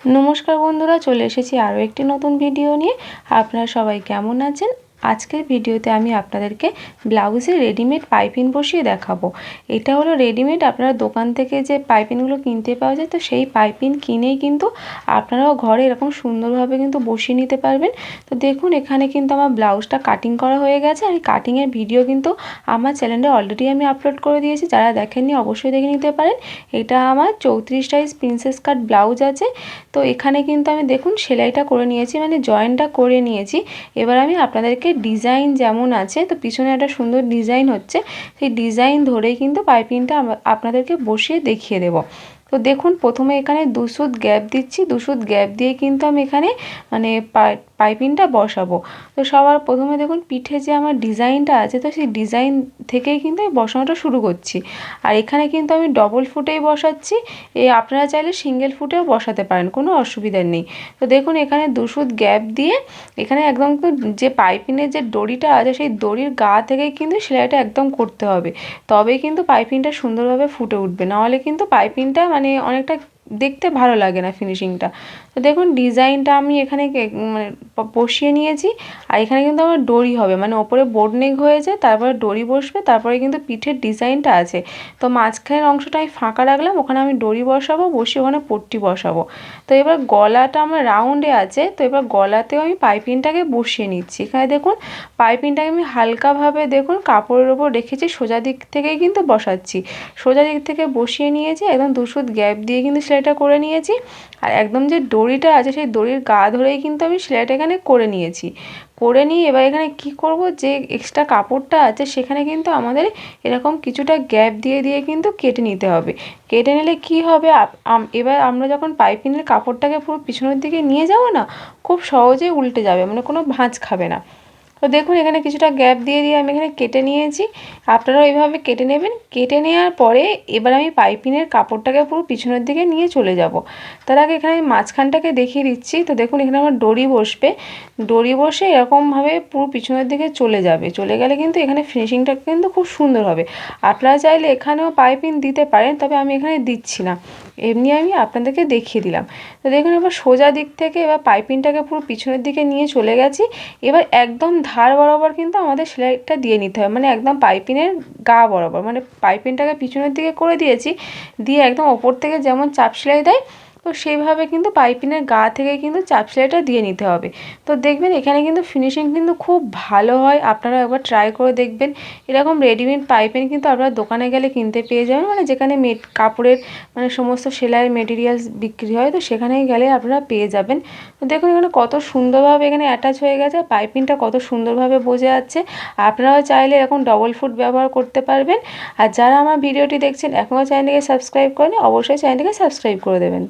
নমস্কার বন্ধুরা চলে এসেছি আরও একটি নতুন ভিডিও নিয়ে। আপনারা সবাই কেমন আছেন? আজকের ভিডিওতে আমি আপনাদেরকে ব্লাউজে রেডিমেড পাইপিন বসিয়ে দেখাবো। এটা হলো রেডিমেড আপনারা দোকান থেকে যে পাইপিনগুলো কিনতে পাওয়া যায়, তো সেই পাইপিন কিনেই কিন্তু আপনারাও ঘরে এরকম সুন্দরভাবে কিন্তু বসিয়ে নিতে পারবেন। তো দেখুন, এখানে কিন্তু আমার ব্লাউজটা কাটিং করা হয়ে গেছে। আর এই কাটিংয়ের ভিডিও কিন্তু আমার চ্যানেলে অলরেডি আমি আপলোড করে দিয়েছি। যারা দেখেননি, অবশ্যই দেখে নিতে পারেন। এটা আমার চৌত্রিশ সাইজ প্রিন্সেস কাট ব্লাউজ আছে। তো এখানে কিন্তু আমি দেখুন, সেলাইটা করে নিয়েছি মানে জয়েনটা করে নিয়েছি। এবার আমি আপনাদেরকে ডিজাইন যেমন আছে, তো পিছনে একটা সুন্দর ডিজাইন হচ্ছে। সেই ডিজাইন ধরেই কিন্তু পাইপিংটা আপনাদেরকে বসিয়ে দেখিয়ে দেবো। তো দেখুন, প্রথমে এখানে দুসুদ গ্যাপ দিচ্ছি দুসুদ গ্যাপ দিয়ে কিন্তু আমি এখানে মানে পাইপিংটা বসাবো। তো সবার প্রথমে দেখুন, পিঠে যে আমার ডিজাইনটা আছে, তো সেই ডিজাইন থেকেই কিন্তু আমি বসানোটা শুরু করছি। আর এখানে কিন্তু আমি ডবল ফুটেই বসাচ্ছি, এ, আপনারা চাইলে সিঙ্গেল ফুটেও বসাতে পারেন, কোনো অসুবিধা নেই। তো দেখুন, এখানে দুসুদ গ্যাপ দিয়ে, এখানে একদম যে পাইপিংয়ের যে দড়িটা আছে, সেই দড়ির গা থেকেই কিন্তু সেলাইটা একদম করতে হবে। তবেই কিন্তু পাইপিংটা সুন্দরভাবে ফুটে উঠবে। নাহলে কিন্তু পাইপিংটা মানে অনেকটা দেখতে ভালো লাগে না ফিনিশিংটা তো দেখুন ডিজাইনটা আমি এখানে মানে বসিয়ে নিয়েছি, আর এখানে কিন্তু আমার ডরি হবে। মানে ওপরে বোর্ড নেক হয়েছে, তারপরে ডরি বসবে, তারপরে কিন্তু পিঠের ডিজাইনটা আছে। তো মাঝখানের অংশটা আমি ফাঁকা রাখলাম, ওখানে আমি ডরি বসাবো, বসিয়ে ওখানে পট্টি বসাবো। তো এবার গলাটা আমার রাউন্ডে আছে, তো এবার গলাতেও আমি পাইপিংটাকে বসিয়ে নিচ্ছি। এখানে দেখুন, পাইপিংটাকে আমি হালকাভাবে দেখুন, কাপড়ের ওপর রেখেছি, সোজা দিক থেকেই কিন্তু বসাচ্ছি। সোজা দিক থেকে বসিয়ে নিয়েছি, একদম দুশুদ গ্যাপ দিয়ে কিন্তু সেলাইটা করে নিয়েছি। আর একদম যে দড়িটা আছে, সেই দড়ির গা ধরেই কিন্তু আমি সেলাইটা এখানে করে নিয়েছি। করে নিয়ে এবার এখানে কি করব? যে এক্সট্রা কাপড়টা আছে, সেখানে কিন্তু আমাদের এরকম কিছুটা গ্যাপ দিয়ে দিয়ে কিন্তু কেটে নিতে হবে। কেটে নিলে কি হবে? এবার আমরা যখন পাইপিংয়ের কাপড়টাকে পুরো পিছনের দিকে নিয়ে যাব না, খুব সহজেই উল্টে যাবে মানে কোনো ভাঁজ খাবে না। তো দেখুন, এখানে কিছুটা গ্যাপ দিয়ে দিয়ে আমি এখানে কেটে নিয়েছি। আপনারাও এইভাবে কেটে নেবেন। কেটে নেওয়ার পরে এবার আমি পাইপিংয়ের কাপড়টাকে পুরো পিছনের দিকে নিয়ে চলে যাব। তার আগে এখানে আমি মাঝখানটাকে দেখিয়ে দিচ্ছি। তো দেখুন, এখানে আমার ডরি বসবে। ডরি বসে এরকমভাবে পুরো পিছনের দিকে চলে যাবে। চলে গেলে কিন্তু এখানে ফিনিশিংটা কিন্তু খুব সুন্দর হবে। আপনারা চাইলে এখানেও পাইপিং দিতে পারেন, তবে আমি এখানে দিচ্ছি না। এমনি আমি আপনাদেরকে দেখিয়ে দিলাম। তো দেখুন, এবার সোজা দিক থেকে এবার পাইপিংটাকে পুরো পিছনের দিকে নিয়ে চলে গেছি। এবার একদম ধার বরাবর কিন্তু আমাদের সেলাইটা দিয়ে নিতে হবে মানে একদম পাইপিনের গা বরাবর। মানে পাইপিংটাকে পিছনের দিকে করে দিয়েছি। দিয়ে একদম ওপর থেকে যেমন চাপ সেলাই দেয় তো সেইভাবে কিন্তু পাইপিংয়ের গা থেকে কিন্তু চাপ সেলাইটা দিয়ে নিতে হবে। তো দেখবেন এখানে কিন্তু ফিনিশিং কিন্তু খুব ভালো হয়, আপনারা একবার ট্রাই করে দেখবেন। এরকম রেডিমেড পাইপিং কিন্তু আপনারা দোকানে গেলে কিনতে পেয়ে যাবেন মানে যেখানে মেট কাপড়ের মানে সমস্ত সেলাইয়ের মেটেরিয়ালস বিক্রি হয়, তো সেখানে গেলে আপনারা পেয়ে যাবেন। তো দেখুন এখানে কত সুন্দরভাবে এখানে অ্যাটাচ হয়ে গেছে, পাইপিংটা কত সুন্দরভাবে বোঝা যাচ্ছে। আপনারাও চাইলে এরকম ডবল ফুট ব্যবহার করতে পারবেন। আর যারা আমার ভিডিওটি দেখছেন, এখনও চ্যানেলটিকে সাবস্ক্রাইব করেন অবশ্যই চ্যানেলটিকে সাবস্ক্রাইব করে দেবেন।